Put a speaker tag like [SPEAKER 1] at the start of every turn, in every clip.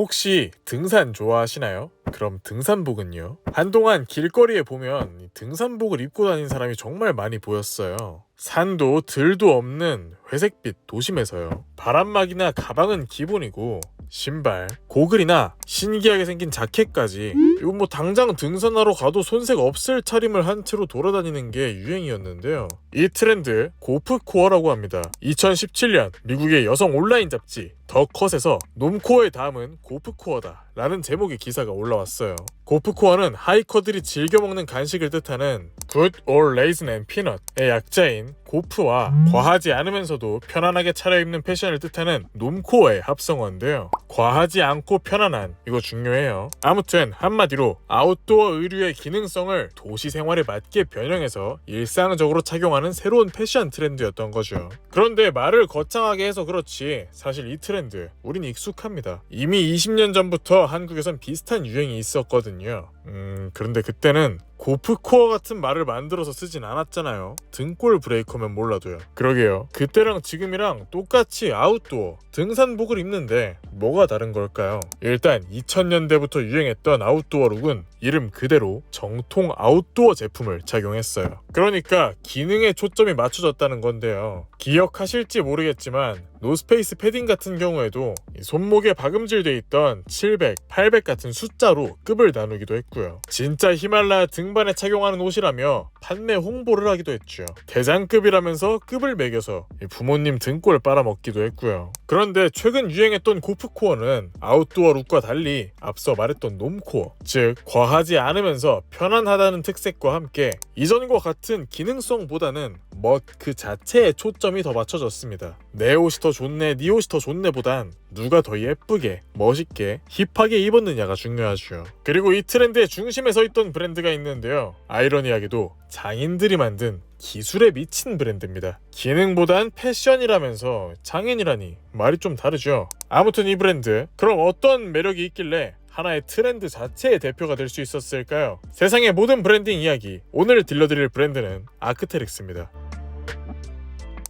[SPEAKER 1] 혹시 등산 좋아하시나요? 그럼 등산복은요? 한동안 길거리에 보면 이 등산복을 입고 다니는 사람이 정말 많이 보였어요. 산도 들도 없는 회색빛 도심에서요. 바람막이나 가방은 기본이고 신발, 고글이나 신기하게 생긴 자켓까지 이거 뭐 당장 등산하러 가도 손색 없을 차림을 한 채로 돌아다니는 게 유행이었는데요. 이 트렌드 고프코어라고 합니다. 2017년 미국의 여성 온라인 잡지 더 컷에서 놈코어의 다음은 고프코어다 라는 제목의 기사가 올라왔어요. 고프코어는 하이커들이 즐겨 먹는 간식을 뜻하는 good or raisin and peanut의 약자인 고프와 과하지 않으면서도 편안하게 차려입는 패션을 뜻하는 놈코어의 합성어인데요. 과하지 않고 편안한 이거 중요해요. 아무튼 한마디로 아웃도어 의류의 기능성을 도시 생활에 맞게 변형해서 일상적으로 착용하는 새로운 패션 트렌드였던 거죠. 그런데 말을 거창하게 해서 그렇지 사실 이 트렌드 우린 익숙합니다. 이미 20년 전부터 한국에선 비슷한 유행이 있었거든요. 음 그런데 그때는 고프코어 같은 말을 만들어서 쓰진 않았잖아요. 등골 브레이커면 몰라도요. 그러게요. 그때랑 지금이랑 똑같이 아웃도어, 등산복을 입는데 뭐가 다른 걸까요? 일단 2000년대부터 유행했던 아웃도어 룩은 이름 그대로 정통 아웃도어 제품을 착용했어요. 그러니까 기능에 초점이 맞춰졌다는 건데요. 기억하실지 모르겠지만 노스페이스 패딩 같은 경우에도 이 손목에 박음질돼 있던 700, 800 같은 숫자로 급을 나누기도 했고요. 진짜 히말라야 등 반에 착용하는 옷이라며 판매 홍보를 하기도 했죠. 대장급이라면서 급을 매겨서 이 부모님 등골 빨아먹기도 했고요. 그런데 최근 유행했던 고프코어는 아웃도어 룩과 달리 앞서 말했던 놈코어, 즉 과하지 않으면서 편안하다는 특색과 함께 이전과 같은 기능성보다는 멋 그 자체에 초점이 더 맞춰졌습니다. 내 옷이 더 좋네, 네 옷이 더 좋네 보단 누가 더 예쁘게, 멋있게, 힙하게 입었느냐가 중요하죠. 그리고 이 트렌드의 중심에 서 있던 브랜드가 있는데요. 아이러니하게도 장인들이 만든 기술에 미친 브랜드입니다. 기능보단 패션이라면서 장인이라니 말이 좀 다르죠. 아무튼 이 브랜드 그럼 어떤 매력이 있길래 하나의 트렌드 자체의 대표가 될 수 있었을까요? 세상의 모든 브랜딩 이야기 오늘 들려드릴 브랜드는 아크테릭스입니다.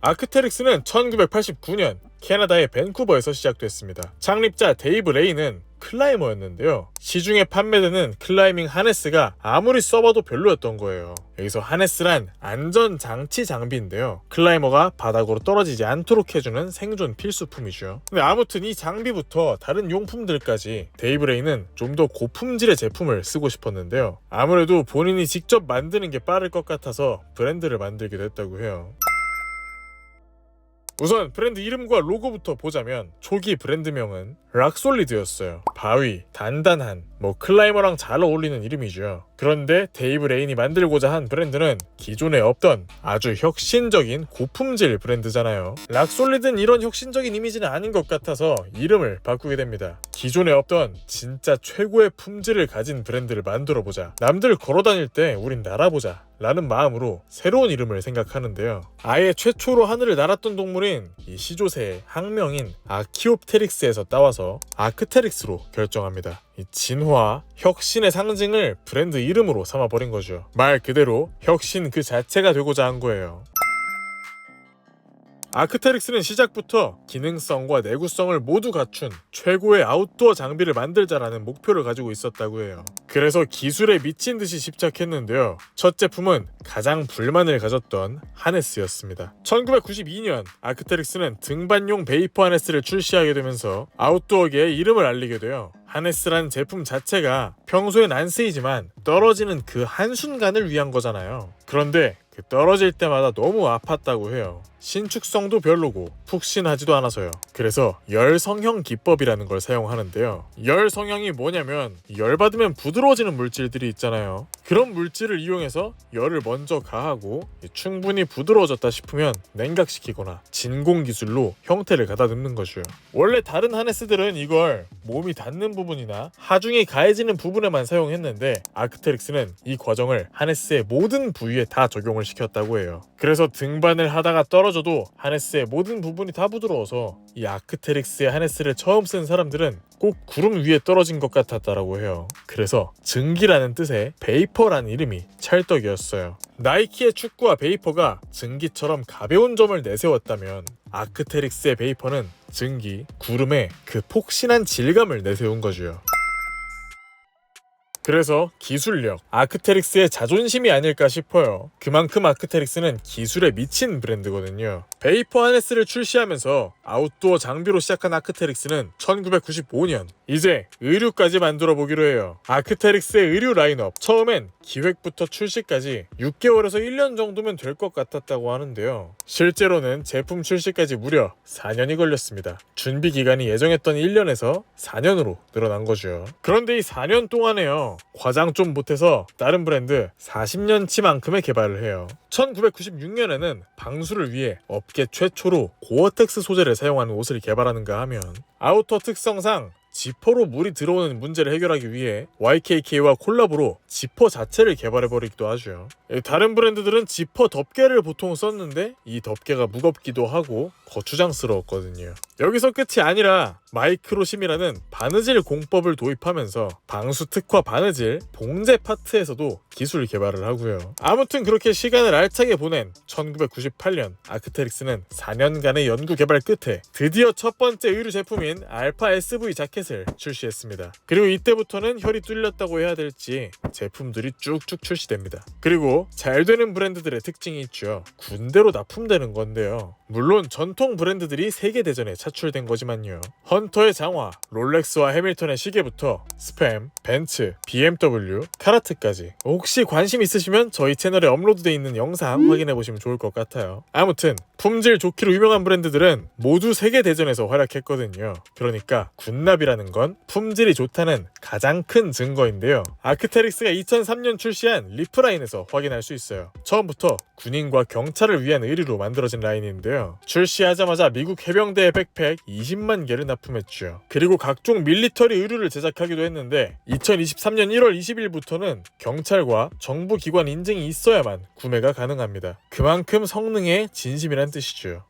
[SPEAKER 1] 아크테릭스는 1989년 캐나다의 밴쿠버에서 시작됐습니다. 창립자 데이브 레이는 클라이머였는데요. 시중에 판매되는 클라이밍 하네스가 아무리 써봐도 별로였던 거예요. 여기서 하네스란 안전 장치 장비인데요. 클라이머가 바닥으로 떨어지지 않도록 해주는 생존 필수품이죠. 근데 아무튼 이 장비부터 다른 용품들까지 데이브 레이는 좀 더 고품질의 제품을 쓰고 싶었는데요. 아무래도 본인이 직접 만드는 게 빠를 것 같아서 브랜드를 만들기도 했다고 해요. 우선 브랜드 이름과 로고부터 보자면 초기 브랜드명은 락솔리드였어요. 바위, 단단한, 뭐 클라이머랑 잘 어울리는 이름이죠. 그런데 데이브 레인이 만들고자 한 브랜드는 기존에 없던 아주 혁신적인 고품질 브랜드잖아요. 락솔리드는 이런 혁신적인 이미지는 아닌 것 같아서 이름을 바꾸게 됩니다. 기존에 없던 진짜 최고의 품질을 가진 브랜드를 만들어 보자. 남들 걸어 다닐 때 우린 날아보자. 라는 마음으로 새로운 이름을 생각하는데요. 아예 최초로 하늘을 날았던 동물인 이 시조새의 학명인 아키옵테릭스에서 따와서 아크테릭스로 결정합니다. 이 진화, 혁신의 상징을 브랜드 이름으로 삼아버린 거죠. 말 그대로 혁신 그 자체가 되고자 한 거예요. 아크테릭스는 시작부터 기능성과 내구성을 모두 갖춘 최고의 아웃도어 장비를 만들자라는 목표를 가지고 있었다고 해요. 그래서 기술에 미친 듯이 집착했는데요. 첫 제품은 가장 불만을 가졌던 하네스였습니다. 1992년 아크테릭스는 등반용 베이퍼 하네스를 출시하게 되면서 아웃도어계의 이름을 알리게 돼요. 하네스라는 제품 자체가 평소엔 안 쓰이지만 떨어지는 그 한순간을 위한 거잖아요. 그런데 그 떨어질 때마다 너무 아팠다고 해요. 신축성도 별로고 푹신하지도 않아서요. 그래서 열 성형 기법이라는 걸 사용하는데요. 열 성형이 뭐냐면 열 받으면 부드러워지는 물질들이 있잖아요. 그런 물질을 이용해서 열을 먼저 가하고 충분히 부드러워졌다 싶으면 냉각시키거나 진공 기술로 형태를 가다듬는 거죠. 원래 다른 하네스들은 이걸 몸이 닿는 부분이나 하중이 가해지는 부분에만 사용했는데 아크테릭스는 이 과정을 하네스의 모든 부위에 다 적용을 시켰다고 해요. 그래서 등반을 하다가 떨어져도 하네스의 모든 부분이 다 부드러워서 이 아크테릭스의 하네스를 처음 쓴 사람들은 꼭 구름 위에 떨어진 것 같았다라고 해요. 그래서 증기라는 뜻의 베이퍼라는 이름이 찰떡이었어요. 나이키의 축구와 베이퍼가 증기처럼 가벼운 점을 내세웠다면 아크테릭스의 베이퍼는 증기, 구름에 그 폭신한 질감을 내세운 거죠. 그래서 기술력, 아크테릭스의 자존심이 아닐까 싶어요. 그만큼 아크테릭스는 기술에 미친 브랜드거든요. 베이퍼 하네스를 출시하면서 아웃도어 장비로 시작한 아크테릭스는 1995년 이제 의류까지 만들어 보기로 해요. 아크테릭스의 의류 라인업 처음엔 기획부터 출시까지 6개월에서 1년 정도면 될 것 같았다고 하는데요. 실제로는 제품 출시까지 무려 4년이 걸렸습니다. 준비 기간이 예정했던 1년에서 4년으로 늘어난 거죠. 그런데 이 4년 동안에요. 과장 좀 못해서 다른 브랜드 40년치만큼의 개발을 해요. 1996년에는 방수를 위해 업계 최초로 고어텍스 소재를 사용하는 옷을 개발하는가 하면 아우터 특성상 지퍼로 물이 들어오는 문제를 해결하기 위해 YKK와 콜라보로 지퍼 자체를 개발해버리기도 하죠. 예, 다른 브랜드들은 지퍼 덮개를 보통 썼는데 이 덮개가 무겁기도 하고 거추장스러웠거든요. 여기서 끝이 아니라 마이크로심이라는 바느질 공법을 도입하면서 방수 특화 바느질 봉제 파트에서도 기술 개발을 하고요. 아무튼 그렇게 시간을 알차게 보낸 1998년 아크테릭스는 4년간의 연구 개발 끝에 드디어 첫 번째 의류 제품인 알파 SV 자켓을 출시했습니다. 그리고 이때부터는 혈이 뚫렸다고 해야 될지 제품들이 쭉쭉 출시됩니다. 그리고 잘 되는 브랜드들의 특징이 있죠. 군대로 납품되는 건데요. 물론 전통 브랜드들이 세계 대전에 차출된 거지만요. 헌 터의 장화, 롤렉스와 해밀턴의 시계부터 스팸, 벤츠, BMW, 카라트까지 혹시 관심 있으시면 저희 채널에 업로드돼 있는 영상 확인해 보시면 좋을 것 같아요. 아무튼 품질 좋기로 유명한 브랜드들은 모두 세계 대전에서 활약했거든요. 그러니까 군납이라는 건 품질이 좋다는 가장 큰 증거인데요. 아크테릭스가 2003년 출시한 리프라인에서 확인할 수 있어요. 처음부터 군인과 경찰을 위한 의류로 만들어진 라인인데요. 출시하자마자 미국 해병대의 백팩 20만 개를 납품 했죠. 그리고 각종 밀리터리 의류를 제작하기도 했는데 2023년 1월 20일부터는 경찰과 정부 기관 인증이 있어야만 구매가 가능합니다. 그만큼 성능에 진심이란 뜻이죠.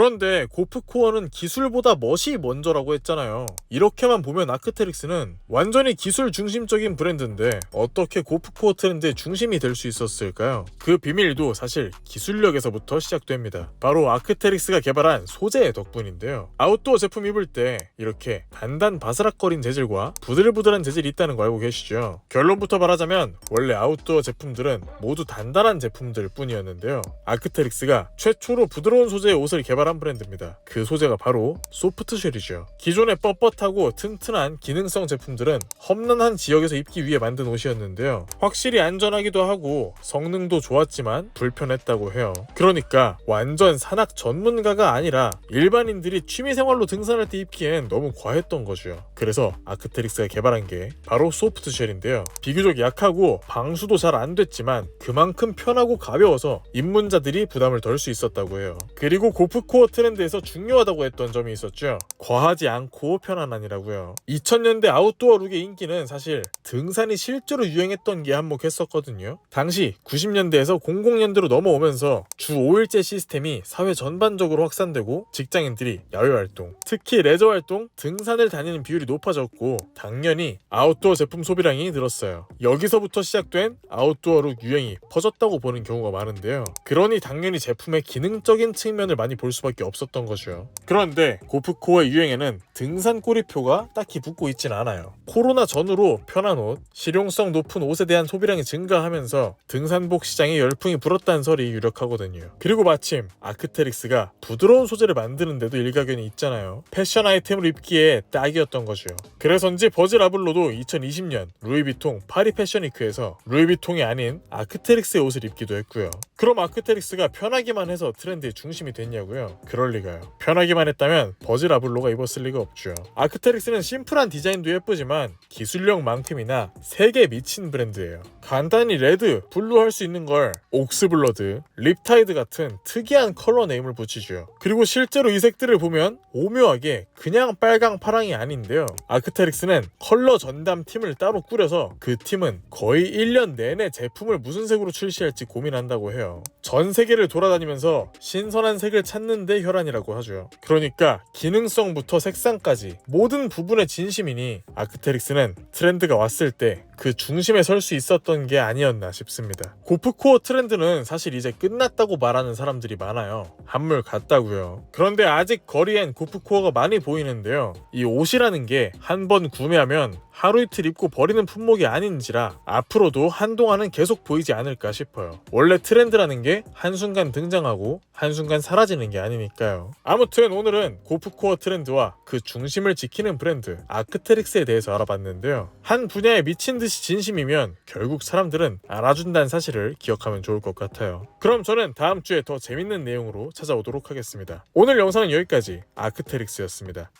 [SPEAKER 1] 그런데 고프코어는 기술보다 멋이 먼저라고 했잖아요. 이렇게만 보면 아크테릭스는 완전히 기술 중심적인 브랜드인데 어떻게 고프코어 트렌드의 중심이 될 수 있었을까요? 그 비밀도 사실 기술력에서부터 시작됩니다. 바로 아크테릭스가 개발한 소재의 덕분인데요. 아웃도어 제품 입을 때 이렇게 단단 바스락거린 재질과 부들부들한 재질이 있다는 거 알고 계시죠? 결론부터 말하자면 원래 아웃도어 제품들은 모두 단단한 제품들 뿐이었는데요. 아크테릭스가 최초로 부드러운 소재의 옷을 개발 개발한 브랜드입니다. 그 소재가 바로 소프트쉘이죠. 기존의 뻣뻣하고 튼튼한 기능성 제품들은 험난한 지역에서 입기 위해 만든 옷이었는데요. 확실히 안전하기도 하고 성능도 좋았지만 불편했다고 해요. 그러니까 완전 산악 전문가가 아니라 일반인들이 취미생활로 등산할 때 입기엔 너무 과했던 거죠. 그래서 아크테릭스가 개발한 게 바로 소프트쉘인데요. 비교적 약하고 방수도 잘 안 됐지만 그만큼 편하고 가벼워서 입문자들이 부담을 덜 수 있었다고 해요. 그리고 고프 코어 트렌드에서 중요하다고 했던 점이 있었죠. 과하지 않고 편안한이라고요. 2000년대 아웃도어 룩의 인기는 사실 등산이 실제로 유행했던 게 한몫했었거든요. 당시 90년대에서 00년대로 넘어오면서 주 5일제 시스템이 사회 전반적으로 확산되고 직장인들이 야외 활동, 특히 레저 활동, 등산을 다니는 비율이 높아졌고 당연히 아웃도어 제품 소비량이 늘었어요. 여기서부터 시작된 아웃도어 룩 유행이 퍼졌다고 보는 경우가 많은데요. 그러니 당연히 제품의 기능적인 측면을 많이 볼수 밖에 없었던 거죠. 그런데 고프코어의 유행에는 등산 꼬리표가 딱히 붙고 있진 않아요. 코로나 전후로 편한 옷, 실용성 높은 옷에 대한 소비량이 증가하면서 등산복 시장에 열풍이 불었다는 설이 유력하거든요. 그리고 마침 아크테릭스가 부드러운 소재를 만드는데도 일가견이 있잖아요. 패션 아이템을 입기에 딱이었던 거죠. 그래서인지 버즈 라블로도 2020년 루이비통 파리 패션위크에서 루이비통이 아닌 아크테릭스의 옷을 입기도 했고요. 그럼 아크테릭스가 편하기만 해서 트렌드의 중심이 됐냐고요? 그럴 리가요. 편하기만 했다면 버즈 라블로가 입었을 리가 없죠. 아크테릭스는 심플한 디자인도 예쁘지만 기술력만큼이나 세계 미친 브랜드예요. 간단히 레드, 블루 할 수 있는 걸 옥스블러드, 립타이드 같은 특이한 컬러 네임을 붙이죠. 그리고 실제로 이 색들을 보면 오묘하게 그냥 빨강 파랑이 아닌데요. 아크테릭스는 컬러 전담 팀을 따로 꾸려서 그 팀은 거의 1년 내내 제품을 무슨 색으로 출시할지 고민한다고 해요. 전 세계를 돌아다니면서 신선한 색을 찾는 데 혈안이라고 하죠. 그러니까 기능성부터 색상까지 모든 부분의 진심이니 아크테릭스는 트렌드가 왔을 때 그 중심에 설 수 있었던 게 아니었나 싶습니다. 고프코어 트렌드는 사실 이제 끝났다고 말하는 사람들이 많아요. 한물 같다고요. 그런데 아직 거리엔 고프코어가 많이 보이는데요. 이 옷이라는 게 한 번 구매하면 하루 이틀 입고 버리는 품목이 아닌지라 앞으로도 한동안은 계속 보이지 않을까 싶어요. 원래 트렌드라는 게 한순간 등장하고 한순간 사라지는 게 아니니까요. 아무튼 오늘은 고프코어 트렌드와 그 중심을 지키는 브랜드 아크테릭스에 대해서 알아봤는데요. 한 분야에 미친 듯이 진심이면 결국 사람들은 알아준다는 사실을 기억하면 좋을 것 같아요. 그럼 저는 다음 주에 더 재밌는 내용으로 찾아오도록 하겠습니다. 오늘 영상은 여기까지 아크테릭스였습니다.